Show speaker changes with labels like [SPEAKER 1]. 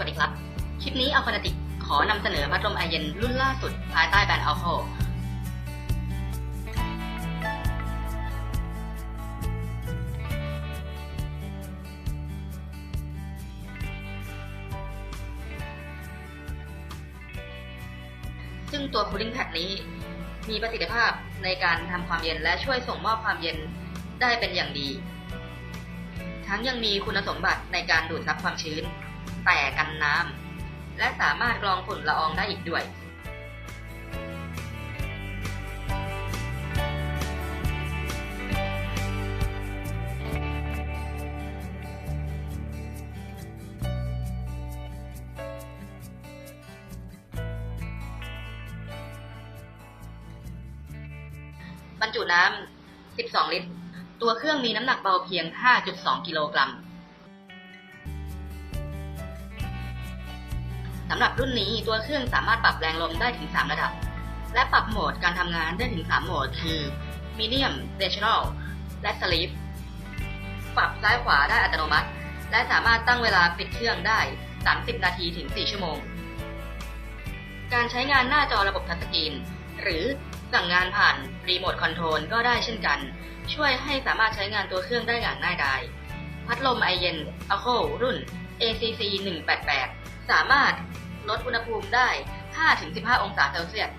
[SPEAKER 1] วัสดีครับ คลิปนี้อัลฟานาติกขอนำเสนอพัดลมไอเย็นรุ่นล่าสุด ภายใต้แบรนด์อัลโคซึ่งตัว Cooling Pad นี้ มีประสิทธิภาพในการทำความเย็นและช่วยส่งมอบความเย็นได้เป็นอย่างดี ทั้งยังมีคุณสมบัติในการดูดซับความชื้น แต่กันน้ำและสามารถกรองฝุ่นละอองได้อีกด้วยบรรจุน้ำ 12 ลิตร ตัวเครื่องมีน้ำหนักเบาเพียง 5.2 กิโลกรัม สำหรับรุ่นนี้ตัวเครื่องสามารถปรับแรงลมได้ถึง 3 ระดับ และปรับโหมดการทำงานได้ถึง 3 โหมด คือ Medium, Natural และ Sleep ปรับซ้ายขวาได้อัตโนมัติ และสามารถตั้งเวลาปิดเครื่องได้ 30 นาทีถึง 4 ชั่วโมง การใช้งานหน้าจอระบบทัชสกรีน หรือสั่งงานผ่านรีโมทคอนโทรลก็ได้เช่นกัน ช่วยให้สามารถใช้งานตัวเครื่องได้อย่างง่ายดาย พัดลมไอเย็น a c o รุ่น ACC 188 สามารถลดอุณหภูมิได้ 5-15 องศาเซลเซียส